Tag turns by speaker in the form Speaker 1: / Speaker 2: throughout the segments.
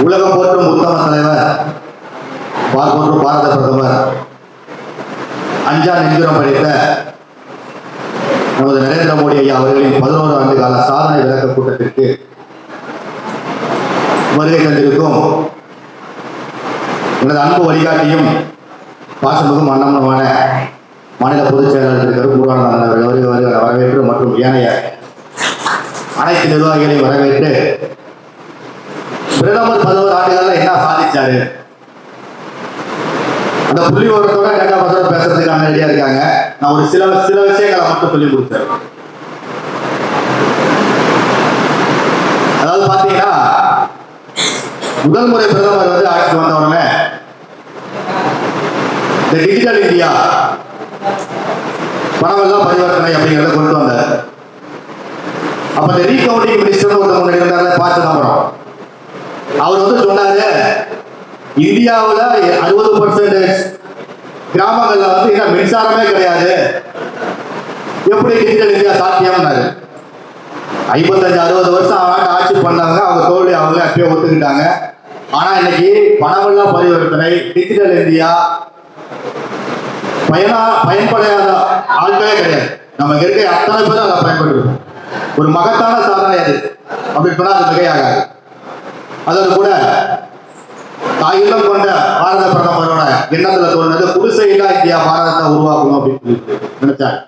Speaker 1: உலகம் போற்றும் உத்தம தலைவர் பார்ப்போற்றும் பாரத பிரதமர் அஞ்சா நெஞ்சுரம் படித்த நமது நரேந்திர மோடி ஐயா அவர்களின் பதினோரு ஆண்டு கால சாதனை விளக்க கூட்டத்திற்கு வருகை தந்திருக்கும் எனது அன்பு வழிகாட்டியும் பாசமிகும் அன்னமனமான மாநில பொதுச் செயலாளர் திரு கருப்பூரானந்தன் அவர்கள் வருகை வருகிற வரவேற்று மற்றும் ஏனைய அனைத்து நிர்வாகிகளையும் வரவேற்று பிரதமர் பதினோரு ஆண்டுகள்ல என்ன சாதிச்சாரு? அந்த புள்ளி விவரத்தோட டேட்டா பத்திரம் பேசுறதுக்கான ரெடியா இருக்காங்க. நான் ஒரு சில சில விஷயங்களை மட்டும் சொல்லி கொடுத்தேன். அதாவது பாத்தீங்கன்னா முதல் முறை பிரதமர் வந்து ஆட்சிக்கு வந்த உடனே இந்த டிஜிட்டல் இந்தியா பணமெல்லாம் பரிவர்த்தனை அப்படிங்கிறத கொண்டு வந்தார். அப்ப இந்த ரீகவுண்டிங் மினிஸ்டர் ஒருத்தவங்க முன்னாடி பார்த்து நம்புறோம். அவர் வந்து சொன்னாரு இந்தியாவில் அறுபது பர்சன்டேஜ் கிராமங்கள்ல வந்து என்ன மின்சாரமே கிடையாது. எப்படி டிஜிட்டல் இந்தியா சாத்தியம்னாரு. ஐம்பத்தஞ்சு அறுபது வருஷம் அவங்க ஆட்சி பண்ணாங்க அவங்க தோல்வி அவங்களே அப்பயே ஒத்துக்கிட்டாங்க. ஆனா இன்னைக்கு பணமில்லா பரிவர்த்தனை டிஜிட்டல் இந்தியா பயனா பயன்படாத ஆட்களே கிடையாது. நம்ம இருக்க அத்தனை பேரும் அதை பயன்படுத்தணும் ஒரு மகத்தான சாதனை அது. அப்படி சொன்னா அது மிகையாகாது. அதோடு கூட தாயில்லம் கொண்ட பாரத பிரதமரோட எண்ணத்துல தோணுது குடிசையில்லா இந்தியா பாரதத்தை உருவாக்கணும் அப்படின்னு சொல்லிட்டு நினைச்சாங்க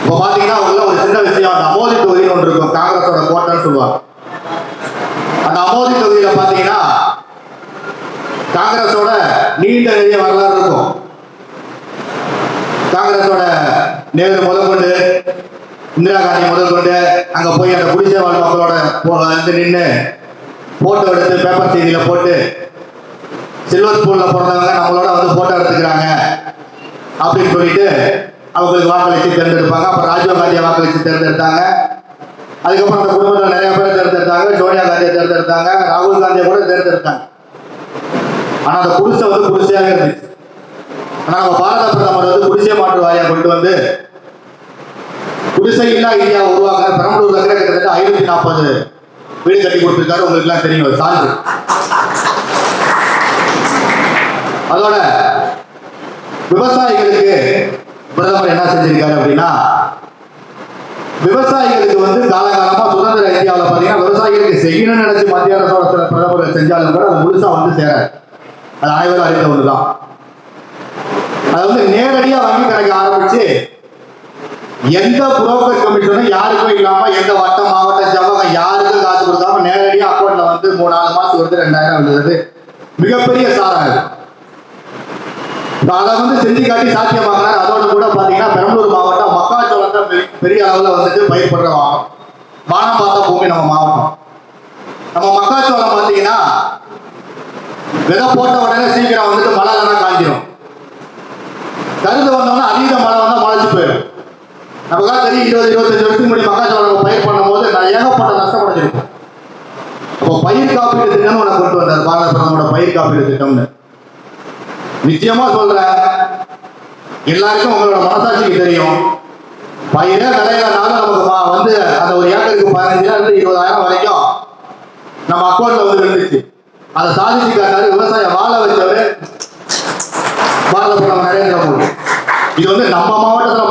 Speaker 1: இப்போ பாத்தீங்கன்னா உள்ள ஒரு சின்ன விஷயம் அந்த அமோதி தொகுதின்னு ஒன்று இருக்கும் காங்கிரஸோட கோட்டைன்னு சொல்லுவாங்க. அந்த அமோதி தொகுதியில பாத்தீங்கன்னா காங்கிரஸோட நீண்ட நிறைய வரலாறு இருக்கும். காங்கிரஸோட நேரு முதல் கொண்டு இந்திரா காந்தி முதல் கொண்டு அங்க போய் அந்த குடிசை வாழ் மக்களோட வந்து நின்று போட்டோ எடுத்து பேப்பர் செய்தியில் போட்டு சில்வர் ஸ்பூனில் பிறந்தவங்க நம்மளோட வந்து போட்டோ எடுத்துக்கிறாங்க. அப்படின்னு சொல்லிட்டு அவங்களுக்கு வாக்களித்து தேர்ந்தெடுப்பாங்க. அப்புறம் ராஜீவ் காந்தியை தேர்ந்தெடுத்தாங்க. அதுக்கப்புறம் அந்த குடும்பத்தில் நிறைய பேர் தேர்ந்தெடுத்தாங்க. சோனியா காந்தியை தேர்ந்தெடுத்தாங்க. ராகுல் காந்தியை கூட தேர்ந்தெடுத்தாங்க. ஆனால் அந்த குடிசை வந்து குடிசையாக இருந்துச்சு. ஆனால் நம்ம பாரத பிரதமர் வந்து குடிசை மாற்று வாரியம் கொண்டு வந்து குடிசை இல்லா இந்தியா உருவாக்குற பெரம்பலூர் நகர கிட்டத்தட்ட ஐநூற்றி நாற்பது வீடு கட்டி கொடுத்துருக்காரு உங்களுக்குலாம் தெரியும் அது சான்று. அதோட விவசாயிகளுக்கு பிரதமர் என்ன செஞ்சிருக்காரு அப்படின்னா விவசாயிகளுக்கு வந்து காலகாலமா சுதந்திர இந்தியாவில் பார்த்தீங்கன்னா விவசாயிகளுக்கு செய்யணும்னு நினைச்சு மத்திய அரசோட சில பிரதமர் செஞ்சாலும் கூட அது முழுசா வந்து சேராது அது அனைவரும் அறிந்த ஒண்ணுதான். அது வந்து நேரடியாக வங்கி கணக்கு ஆரம்பிச்சு எந்த புரோக்கர் கமிஷனும் யாருக்கும் இல்லாம எந்த வட்டம் மாவட்டம் ஜவகம் யாருக்கும் காசு கொடுக்காம நேரடியா அக்கௌண்ட்ல வந்து மூணு நாலு மாசம் வந்து ரெண்டாயிரம் வந்தது மிகப்பெரிய சாதனை அதை. வந்து செஞ்சு காட்டி சாத்தியமாக்கினார். அதோட கூட பாத்தீங்கன்னா பெரம்பலூர் மாவட்டம் மக்காச்சோளத்தை பெரிய- பெரிய அளவுல வந்துட்டு பயிர்படுற மாவட்டம் வானம் பார்த்தா பூமி நம்ம மாவட்டம். நம்ம மக்காச்சோளம் பாத்தீங்கன்னா விதை போட்ட உடனே சீக்கிரம் வந்துட்டு மழை இல்லைன்னா காஞ்சிடும் கருது வந்தோம்னா அதீத மழை நமக்கெல்லாம் தெரியும் இருபது இருபத்தஞ்சு வருஷத்துக்கு முன்னாடி மக்காச்சோளம் பயிர் பண்ணும்போது நான் ஏகப்பட்ட நஷ்டப்படைஞ்சிருக்கும் அப்போ பயிர் காப்பீடு திட்டம் நான் கொண்டு வந்தார் பாரத பிரதமரோட பயிர் காப்பீடு திட்டம்னு. நிச்சயமா சொல்றேன். எல்லாருக்கும் உங்களோட மனசாட்சிக்கு தெரியும். பயிரே விளையிறனால நமக்கு வந்து அந்த ஒரு ஏக்கருக்கு பதினஞ்சுல இருந்து இருபதாயிரம் வரைக்கும் நம்ம அக்கௌண்ட்ல வந்து இருந்துச்சு அதை சாதிச்சு காட்டாரு விவசாயம் வாழ வச்சவர் பாரத பிரதமர் நரேந்திர மோடி. இது வந்து நம்ம மாவட்டத்தில்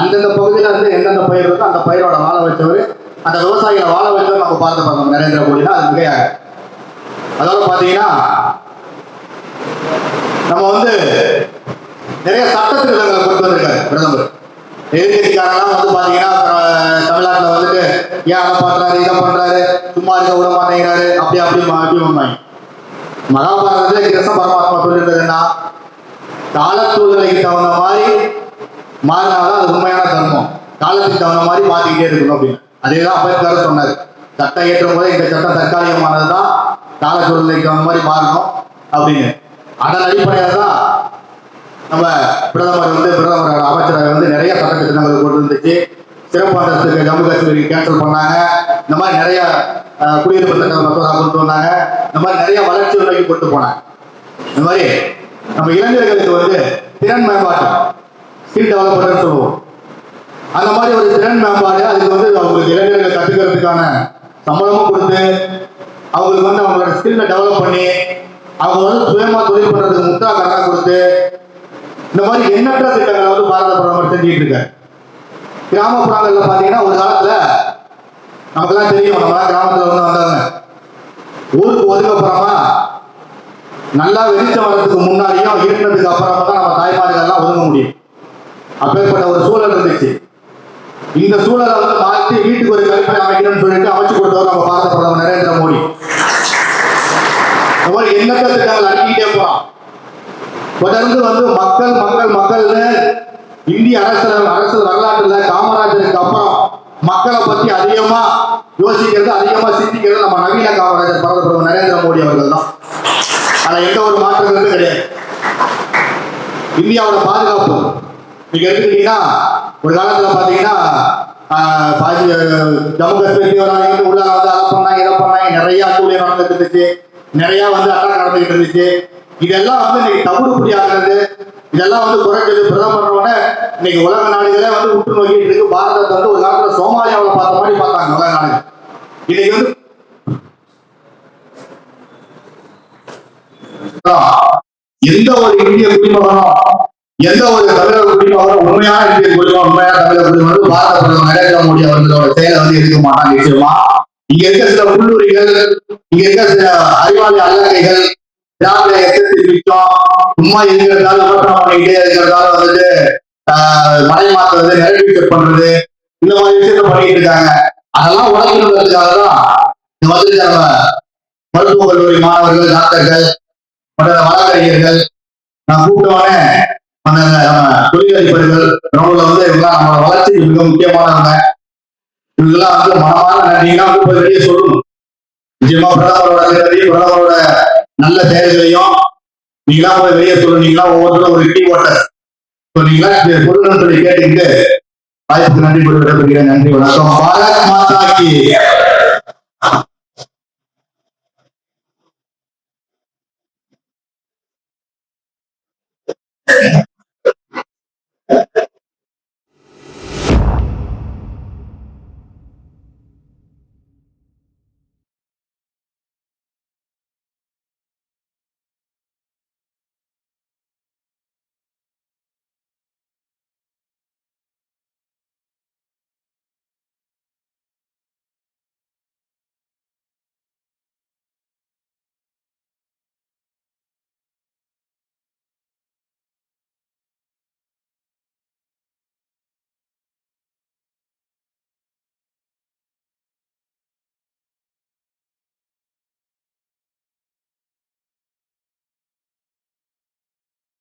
Speaker 1: அந்தந்த பகுதியில இருந்து எந்தெந்த பயிர் இருக்கோ அந்த பயிரோட வாழ வைத்தவர் அந்த விவசாயிகளை வாழ வைத்தவர் நம்ம பார்த்து பார்க்கணும் நரேந்திர மோடினா அது மிகையாக. அதோட பாத்தீங்கன்னா நம்ம வந்து நிறைய சட்ட திருத்தங்களை கொண்டு வந்திருக்காரு பிரதமர். எதிர்கட்சிக்காரெல்லாம் வந்து பாத்தீங்கன்னா தமிழ்நாட்டில் வந்துட்டு ஏன் அதை பண்றாரு இதை பண்றாரு சும்மா இருக்க விட மாட்டேங்கிறாரு அப்படி அப்படி அப்படி வந்தாங்க மகாபாரதத்தில் கிருஷ்ண பரமாத்மா சொல்லியிருந்ததுன்னா காலச்சூழ்நிலைக்கு தகுந்த மாதிரி மாறினாதான் அது உண்மையான தர்மம். காலத்துக்கு தகுந்த மாதிரி மாத்திக்கிட்டே இருக்கணும் அப்படின்னு. அதேதான் அம்பேத்கர் சொன்னார். சட்டம் ஏற்றும் போது இந்த சட்டம் தற்காலிகமானதுதான். காலச்சூழ்நிலைக்கு தகுந்த மாதிரி மாறணும் அப்படின்னு. அதன் அடிப்படையாக தான் நம்ம பிரதமர் வந்து பிரதமர் அமைச்சரவை வந்து நிறைய சட்ட திட்டங்கள் கொண்டு இருந்துச்சு சிறப்பு அந்தஸ்துக்கு ஜம்மு காஷ்மீருக்கு கேன்சல் பண்ணாங்க. இந்த மாதிரி நிறைய குடியிருப்பு குடியுரிமை சட்ட மசோதா கொண்டு வந்தாங்க. இந்த மாதிரி நிறைய வளர்ச்சி நோக்கி கொண்டு போனாங்க. இந்த மாதிரி நம்ம இளைஞர்களுக்கு வந்து திறன் மேம்பாட்டு ஸ்கில் டெவலப்மெண்ட்னு சொல்லுவோம். அந்த மாதிரி ஒரு திறன் மேம்பாடு அதுக்கு வந்து அவங்களுக்கு இளைஞர்களை கற்றுக்கிறதுக்கான சம்பளமும் கொடுத்து அவங்களுக்கு வந்து அவங்களோட ஸ்கில்லை டெவலப் பண்ணி அவங்க வந்து சுயமா தொழில் பண்றதுக்கு முட்டா கடனா கொடுத்து இந்த மாதிரி எண்ணற்ற திட்டங்களை வந்து பாரத பிரதமர் செஞ்சுட்டு இருக்காரு. கிராமப்புறங்கள்ல பாத்தீங்கன்னா ஒரு காலத்துல நமக்கெல்லாம் தெரியும் நம்ம கிராமத்துல வந்து வந்தாங்க. ஊருக்கு ஒதுக்கப்புறமா நல்லா வெளிச்சம் வர்றதுக்கு முன்னாடியும் இருந்ததுக்கு அப்புறமா தான் நம்ம தாய்மார்கள்லாம் ஒதுங்க முடியும். அப்பேற்பட்ட ஒரு சூழல் இருந்துச்சு. இந்த சூழலை வந்து மாற்றி வீட்டுக்கு ஒரு கழிப்பறை அமைக்கணும்னு சொல்லிட்டு அமைச்சு கொடுத்தவர் நம்ம பாரத பிரதமர் நரேந்திர மோடி. இந்த எண்ணற்ற திட்டங்கள் அடக்கிட்டே போறான். தொடர்ந்து வந்து மக்கள் மக்கள் மக்கள்னு இந்திய அரசியல் அரசு வரலாற்றுல காமராஜருக்கு அப்புறம் மக்களை பத்தி அதிகமா யோசிக்கிறது அதிகமா சிந்திக்கிறது நம்ம நவீன காமராஜர் பாரத பிரதமர் நரேந்திர மோடி அவர்கள் தான். ஆனா எந்த ஒரு மாற்றங்களும் கிடையாது. இந்தியாவோட பாதுகாப்பு. நீங்க எடுத்துக்கிட்டீங்கன்னா ஒரு காலத்துல பாத்தீங்கன்னா ஆஹ், பாதி ஜம்மு காஷ்மீர் உள்ள வந்து அதை பண்ணாங்க இதை பண்ணாங்க நிறைய அட்டூழியம் நடந்துட்டு இருந்துச்சு நிறைய வந்து அட்டாக் நடந்துகிட்டு இருந்துச்சு. இதெல்லாம் வந்து இன்னைக்கு தவிடுபடி ஆகிறது இதெல்லாம் வந்து குறைஞ்சது. உடனே இன்னைக்கு உலக நாடுகளே வந்து உற்று நோக்கிட்டு இருக்கு. பாரதத்தை வந்து ஒரு காலத்துல சோமாலியாவில் பார்த்த மாதிரி பார்த்தாங்க உலக நாடுகள். இன்னைக்கு வந்து எந்த ஒரு இந்திய குடிமகனும் எந்த ஒரு தமிழக குடிமகனும் உண்மையான இந்திய குடிமகன் உண்மையான தமிழக குடிமகன் பாரத பிரதமர் நரேந்திர மோடி அவர்களோட செயலை வந்து எடுக்க மாட்டாங்க நிச்சயமா? இங்க இருக்க சில உள்ளூரிகள் இங்க இருக்க சில அறிவாளி அல்லக்கைகள் திராவிட எத்தனை மிச்சம் சும்மா இருக்கிறதால விமர்சனம் பண்ணிக்கிட்டே இருக்கிறதால வந்துட்டு மலை மாத்துறது நிறைவேற்ற பண்றது இந்த மாதிரி விஷயத்த பண்ணிட்டு இருக்காங்க. அதெல்லாம் உடம்புக்காக தான் இந்த வந்து நம்ம மருத்துவக் கல்லூரி மாணவர்கள் டாக்டர்கள் மற்ற வழக்கறிஞர்கள் நான் கூப்பிட்டவனே தொழிலதிபர்கள் நம்மள வந்து இவங்கெல்லாம் நம்மளோட வளர்ச்சிக்கு மிக முக்கியமானவங்க. இதெல்லாம் வந்து மனமான நன்றினா வந்து வெளியே சொல்லணும். நிச்சயமா பிரதமரோட நன்றி பிரதமரோட நல்ல செயல்களையும் நீங்களா போய் வெளியே சொல்லுனீங்களா ஒவ்வொருத்தரும் ஒரு டீ ஓட்டர் சொன்னீங்களா இது சொல்லணும்னு சொல்லி கேட்டுக்கிட்டு வாய்ப்புக்கு நன்றி கூறி விடைபெறுகிறேன் நன்றி வணக்கம். பாரத் மாதா கி.